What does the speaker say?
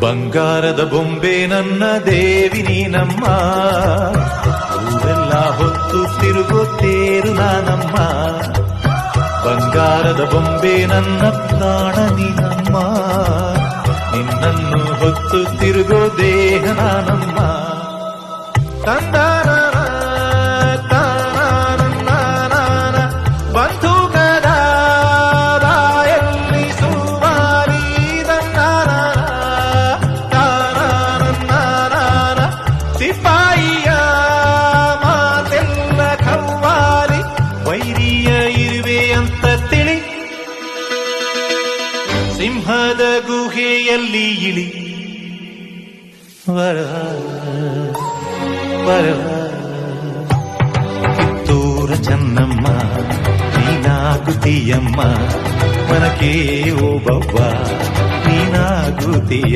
ಬಂಗಾರದ ಬೊಂಬೆ ನನ್ನ ದೇವಿ ನೀನಮ್ಮ. ಊರೆಲ್ಲ ಹೊತ್ತು ತಿರುಗುತ್ತೇರು ನಾನಮ್ಮ. ಬಂಗಾರದ ಬೊಂಬೆ ನನ್ನ ಪ್ರಾಣ ನೀನಮ್ಮ. ನಿನ್ನನ್ನು ಹೊತ್ತು ತಿರುಗೋ ದೇಹ ನಾನಮ್ಮ. ತಂದಾನ ಸಿಪಾಯಿಯ ಮಾತೆಲ್ಲ ಕವ್ವಾಲಿ, ವೈರಿಯ ಇರುವೆ ಅಂತ ತಿಳಿ. ಸಿಂಹದ ಗುಹೆಯಲ್ಲಿ ಇಳಿ. ವರ ವರ ಕಿತ್ತೂರ ಚೆನ್ನಮ್ಮ ನೀನಾಗುತ್ತೀಯಮ್ಮ ಮನಕ್ಕೆ ಓಬವ್ವ ನೀನಾಗುತ್ತೀಯ